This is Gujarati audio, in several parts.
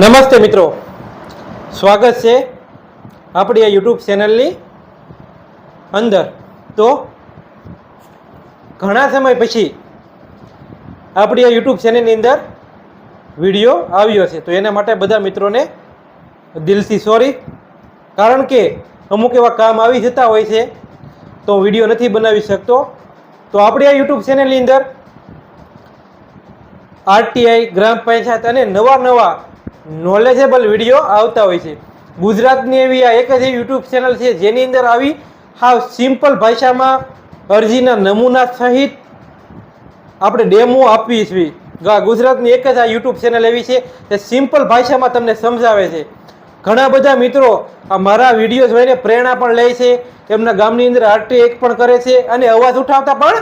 નમસ્તે મિત્રો. સ્વાગત છે આપણી આ યુટ્યુબ ચેનલની અંદર. તો ઘણા સમય પછી આપણી આ યુટ્યુબ ચેનલની અંદર વીડિયો આવ્યો છે. તો એના માટે બધા મિત્રોને દિલથી સોરી કારણ કે અમુક એવા કામ આવી જતા હોય છે, તો વીડિયો નથી બનાવી શકતો. તો આપણી આ યુટ્યુબ ચેનલની અંદર આરટીઆઈ, ગ્રામ પંચાયત અને નવા નવા નોલેજેબલ વીડિયો આવતા હોય છે. ગુજરાતની એવી આ એક જ યુટ્યુબ ચેનલ છે, જેની અંદર આવી હાવ સિમ્પલ ભાષામાં અરજીના નમૂના સહિત આપણે ડેમો આપવી છીએ ગુજરાતની એક જ આ યુટ્યુબ ચેનલ એવી છે જે સિમ્પલ ભાષામાં તમને સમજાવે છે. ઘણા બધા મિત્રો આ મારા વીડિયો જોઈને પ્રેરણા પણ લે છે. એમના ગામની અંદર આરટી એક પણ કરે છે અને અવાજ ઉઠાવતા પણ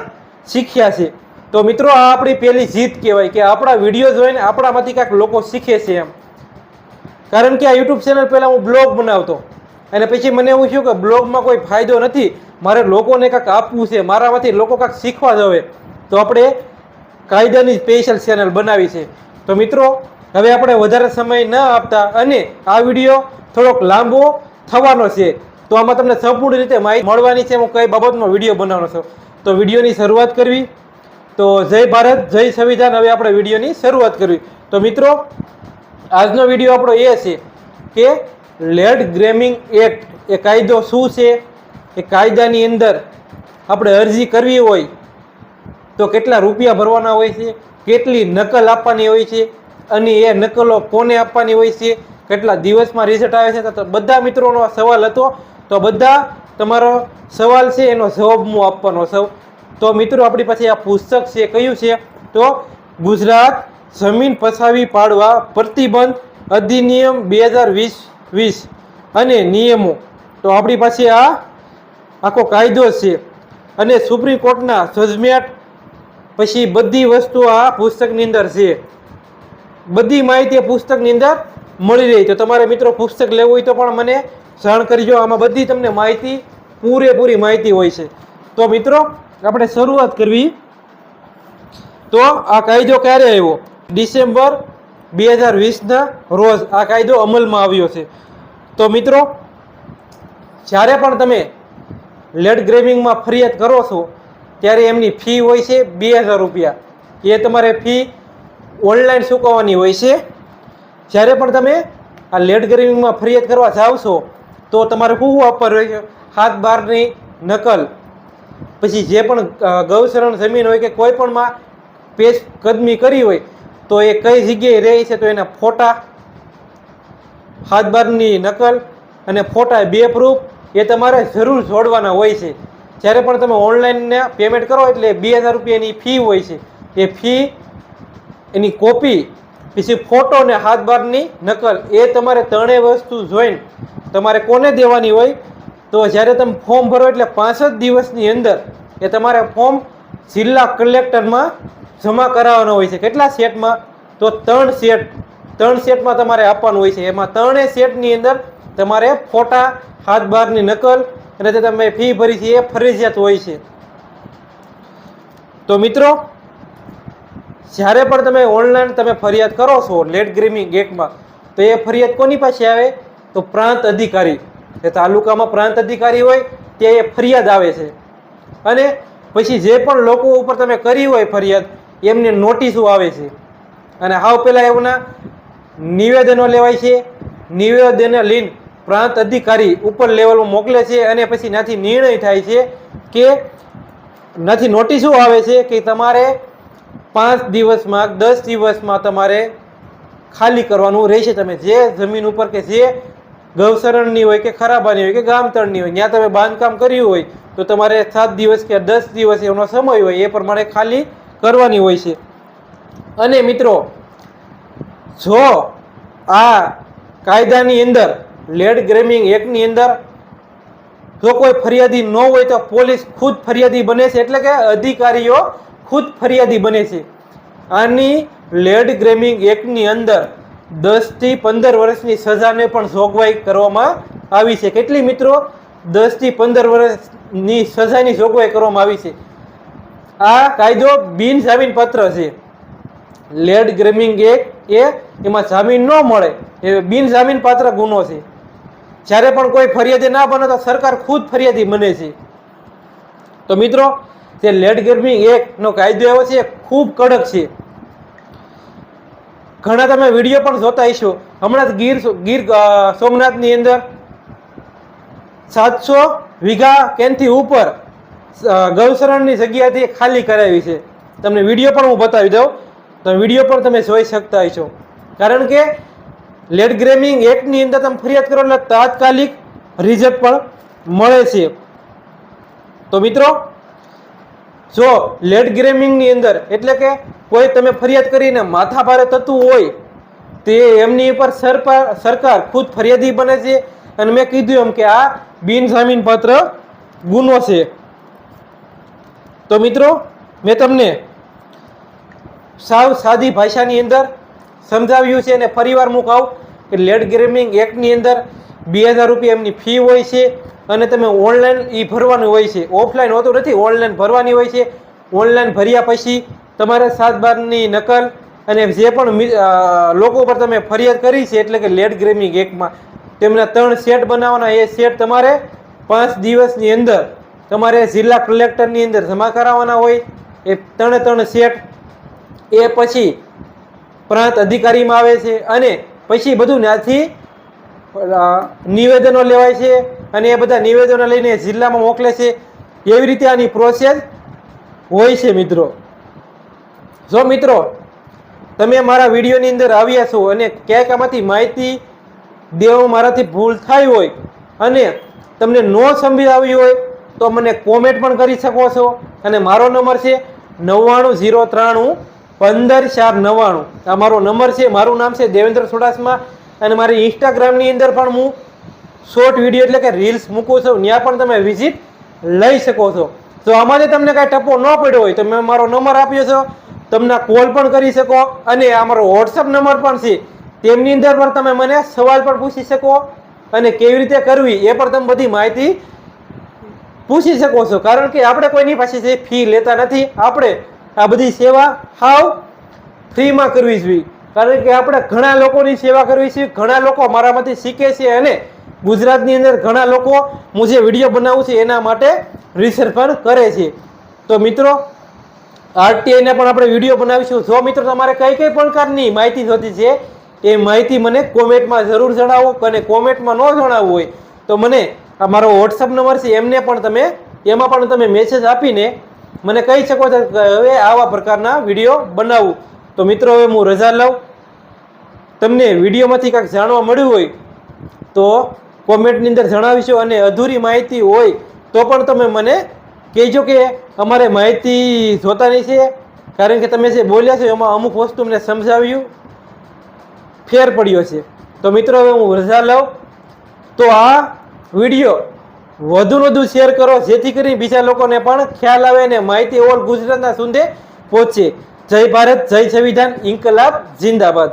શીખ્યા છે. તો મિત્રો, આ આપણી પહેલી જીત કહેવાય કે આપણા વીડિયો જોઈને આપણામાંથી કાંઈક લોકો શીખે છે એમ. કારણ કે આ યુટ્યુબ ચેનલ પહેલાં હું બ્લોગ બનાવતો. અને પછી મને એવું થયું કે બ્લોગમાં કોઈ ફાયદો નથી, મારે લોકોને કાંઈક આપવું છે, મારામાંથી લોકો કાંઈક શીખવા જવે, તો આપણે કાયદાની સ્પેશિયલ ચેનલ બનાવી છે. તો મિત્રો, હવે આપણે વધારે સમય ન આપતા અને આ વીડિયો થોડોક લાંબો થવાનો છે, તો આમાં તમને સંપૂર્ણ રીતે માહિતી મળવાની છે, હું કઈ બાબતમાં વીડિયો બનાવવાનો છું. તો વિડીયોની શરૂઆત કરવી. તો જય ભારત, જય સંવિધાન, હવે આપણે વિડીયોની શરૂઆત કરવી. તો મિત્રો આજનો વીડિયો આપણો એ છે કે લેડ ગ્રેમિંગ એક્ટ એ કાયદો શું છે? એ કાયદાની અંદર આપણે અરજી કરવી હોય તો કેટલા રૂપિયા ભરવાના હોય છે? કેટલી નકલ આપવાની હોય છે? અને એ નકલો કોને આપવાની હોય છે? કેટલા દિવસમાં રિઝલ્ટ આવે છે? તો બધા મિત્રોનો સવાલ હતો. તો બધા તમારો સવાલ છે એનો જવાબ હું આપવાનો છું. તો મિત્રો, આપણી પાસે આ પુસ્તક છે. કયું છે? તો ગુજરાત જમીન પસાવી પાડવા પ્રતિબંધ અધિનિયમ બે હજાર વીસ વીસ અને નિયમો. તો આપણી પાસે આ આખો કાયદો છે અને સુપ્રીમ કોર્ટના જજમેન્ટ પછી બધી વસ્તુ આ પુસ્તકની અંદર છે. બધી માહિતી પુસ્તકની અંદર મળી રહી. તો તમારે મિત્રો પુસ્તક લેવું હોય તો પણ મને જાણ કરજો. આમાં બધી તમને માહિતી, પૂરેપૂરી માહિતી હોય છે. તો મિત્રો, આપણે શરૂઆત કરવી. તો આ કાયદો ક્યારે આવ્યો? ડિસેમ્બર બે હજાર વીસના રોજ આ કાયદો અમલમાં આવ્યો છે. તો મિત્રો, જ્યારે પણ તમે લેડ ગ્રેવિંગમાં ફરિયાદ કરો છો, ત્યારે એમની ફી હોય છે બે હજાર રૂપિયા. એ તમારે ફી ઓનલાઈન ચૂકવવાની હોય છે. જ્યારે પણ તમે આ લેડ ગ્રેવિંગમાં ફરિયાદ કરવા જાઓ છો, તો તમારે શું આપવાનું હોય છે? હાથ બહારની નકલ. પછી જે પણ ગૌશરણ જમીન હોય કે કોઈ પણમાં પેશ કદમી કરી હોય તો એ કઈ જગ્યાએ રહે છે તો એના ફોટા, હાથબારની નકલ અને ફોટા બે પ્રૂફ એ તમારે જરૂર જોડવાના હોય છે. જ્યારે પણ તમે ઓનલાઈનને પેમેન્ટ કરો એટલે બે હજાર રૂપિયાની ફી હોય છે. એ ફી એની કોપી પછી ફોટો ને હાથબારની નકલ એ તમારે ત્રણેય વસ્તુ જોઈને તમારે કોને દેવાની હોય? તો જ્યારે તમે ફોર્મ ભરો એટલે પાંચ જ દિવસની અંદર એ તમારે ફોર્મ જિલ્લા કલેક્ટરમાં જમા કરાવવાનો હોય છે. કેટલા સેટમાં? તો ત્રણ સેટ. ત્રણ સેટમાં તમારે આપવાનું હોય છે. એમાં ત્રણેય સેટની અંદર તમારે ફોટા હાથ બહારની નકલ અને જે તમે ફી ભરી છે એ ફરજિયાત હોય છે. તો મિત્રો, જ્યારે પણ તમે ઓનલાઈન તમે ફરિયાદ કરો છો લેટ ગ્રીમિંગ ગેટમાં, તો એ ફરિયાદ કોની પાસે આવે? તો પ્રાંત અધિકારી. એ તાલુકામાં પ્રાંત અધિકારી હોય, ત્યાં એ ફરિયાદ આવે છે. અને પછી જે પણ લોકો ઉપર તમે કરી હોય ફરિયાદ એમને નોટિસો આવે છે. અને હાવ પહેલાં એમના નિવેદનો લેવાય છે. નિવેદન લઈને પ્રાંત અધિકારી ઉપર લેવલમાં મોકલે છે અને પછી ત્યાંથી નિર્ણય થાય છે કે નથી, નોટિસો આવે છે કે તમારે પાંચ દિવસમાં, દસ દિવસમાં તમારે ખાલી કરવાનું રહેશે. તમે જે જમીન ઉપર કે જે ગૌશરણની હોય કે ખરાબાની હોય કે ગામતળની હોય, ત્યાં તમે બાંધકામ કર્યું હોય, તો તમારે સાત દિવસ કે દસ દિવસ એનો સમય હોય એ પ્રમાણે ખાલી કરવાની હોય છે. અને મિત્રો, જો આ કાયદાની અંદર, લેડ ગ્રેમિંગ એક્ટની અંદર જો કોઈ ફરિયાદી ન હોય તો પોલીસ ખુદ ફરિયાદી બને છે. એટલે કે અધિકારીઓ ખુદ ફરિયાદી બને છે. આની લેડ ગ્રેમિંગ એક્ટની અંદર દસથી પંદર વર્ષની સજાને પણ જોગવાઈ કરવામાં આવી છે. કેટલી મિત્રો? દસથી પંદર વર્ષની સજાની જોગવાઈ કરવામાં આવી છે. આ કાયદો બિન જામીન પત્ર છે. લેડ ગ્રેમિંગ એક્ટ એ એમાં જામીન ન મળે એ બિન જામીન પાત્ર ગુનો છે. જ્યારે પણ કોઈ ફરિયાદી ના બને તો સરકાર ખુદ ફરિયાદી બને છે. તો મિત્રો, જે લેડ ગ્રેમિંગ એક્ટનો કાયદો એવો છે ખૂબ કડક છે. ઘણા તમે વીડિયો પણ જોતા હશો. હમણાં જ ગીર ગીર સોમનાથની અંદર સાતસો વીઘા કેનથી ઉપર ગૌશરણની જગ્યાથી ખાલી કરાવી છે. તમને વીડિયો પણ હું બતાવી દઉં. તો વીડિયો પણ તમે જોઈ શકતા છો કારણ કે લેડ ગ્રેમિંગ એક્ટની અંદર તમે ફરિયાદ કરો એટલે તાત્કાલિક રિઝલ્ટ પણ મળે છે. તો મિત્રો, જો લેડ ગ્રેમિંગની અંદર એટલે કે કોઈ તમે ફરિયાદ કરીને માથાભારે થતું હોય, તે એમની ઉપર સરકાર ખુદ ફરિયાદી બને છે. અને મેં કીધું એમ કે આ બિનજામીનપાત્ર ગુનો છે. તો મિત્રો, મેં તમને સાવ સાદી ભાષાની અંદર સમજાવ્યું છે અને ફરીવાર હું કે લેડ ગ્રેમિંગ એક્ટની અંદર બે હજાર રૂપિયા એમની ફી હોય છે અને તમે ઓનલાઈન એ ભરવાનું હોય છે. ઓફલાઈન હોતું નથી, ઓનલાઈન ભરવાની હોય છે. ઓનલાઈન ભર્યા પછી તમારે સાત બારની નકલ અને જે પણ લોકો પર તમે ફરિયાદ કરી છે, એટલે કે લેડ ગ્રેમિંગ એક્ટમાં, તેમના ત્રણ સેટ બનાવવાના, એ સેટ તમારે પાંચ દિવસની અંદર તમારે જિલ્લા કલેક્ટરની અંદર જમા કરાવવાના હોય, એ ત્રણે ત્રણ સેટ એ પછી પ્રાંત અધિકારીમાં આવે છે અને પછી બધું ત્યાંથી નિવેદનો લેવાય છે અને એ બધા નિવેદનો લઈને જિલ્લામાં મોકલે છે. એવી રીતે આની પ્રોસેસ હોય છે મિત્રો. જો મિત્રો, તમે મારા વિડીયોની અંદર આવ્યા છો અને ક્યાંક આમાંથી માહિતી દેવામાં મારાથી ભૂલ થાય હોય અને તમને ન સમજી આવી હોય તો મને કોમેન્ટ પણ કરી શકો છો. અને મારો નંબર છે નવ્વાણું ઝીરો ત્રાણું પંદર ચાર નવ્વાણું. આ મારો નંબર છે, મારું નામ છે દેવેન્દ્ર સોડાસમા. અને મારી ઇન્સ્ટાગ્રામની અંદર પણ હું શોર્ટ વીડિયો એટલે કે રીલ્સ મૂકું છું. ત્યાં પણ તમે વિઝિટ લઈ શકો છો. તો આમાંથી તમને કાંઈ ટપો ન પડ્યો હોય, તો મેં મારો નંબર આપ્યો છે. તમને કોલ પણ કરી શકો. અને આ મારો વોટ્સઅપ નંબર પણ છે. તેમની અંદર પણ તમે મને સવાલ પણ પૂછી શકો. અને કેવી રીતે કરવી, એ પણ તમે બધી માહિતી પૂછી શકો છો. કારણ કે આપણે કોઈની પાસેથી ફી લેતા નથી. આપણે આ બધી સેવા હાવ ફ્રીમાં કરવી જોઈએ. કારણ કે આપણે ઘણા લોકોની સેવા કરવી છે. ઘણા લોકો મારામાંથી શીખે છે અને ગુજરાતની અંદર ઘણા લોકો હું જે વીડિયો બનાવું છું એના માટે રિસર્ચ પણ કરે છે. તો મિત્રો આરટીઆઈને પણ આપણે વીડિયો બનાવીશું. જો મિત્રો તમારે કઈ કઈ પ્રકારની માહિતી જોતી છે, એ માહિતી મને કોમેન્ટમાં જરૂર જણાવો અને કોમેન્ટમાં ન જણાવવું હોય તો મને આ મારો વોટ્સઅપ નંબર છે, એમને પણ તમે, એમાં પણ તમે મેસેજ આપીને મને કહી શકો છો કે હવે આવા પ્રકારના વીડિયો બનાવું. તો મિત્રો, હવે હું રજા લઉં. તમને વિડીયોમાંથી કાંઈક જાણવા મળ્યું હોય, તો કોમેન્ટની અંદર જણાવીશું અને અધૂરી માહિતી હોય, તો પણ તમે મને કહેજો કે અમારે માહિતી જોતાની છે. કારણ કે તમે જે બોલ્યા છો, એમાં અમુક વસ્તુ મને સમજાવ્યું. ફેર પડ્યો છે. તો મિત્રો, હવે હું રજા લઉં. તો આ વીડિયો વધુ વધુ શેર કરો, જેથી કરીને બીજા લોકોને પણ ખ્યાલ આવે અને માહિતી ઓલ ગુજરાતના સુંદે પહોંચે. જય ભારત, જય સંવિધાન, ઇન્કલાબ, જિંદાબાદ.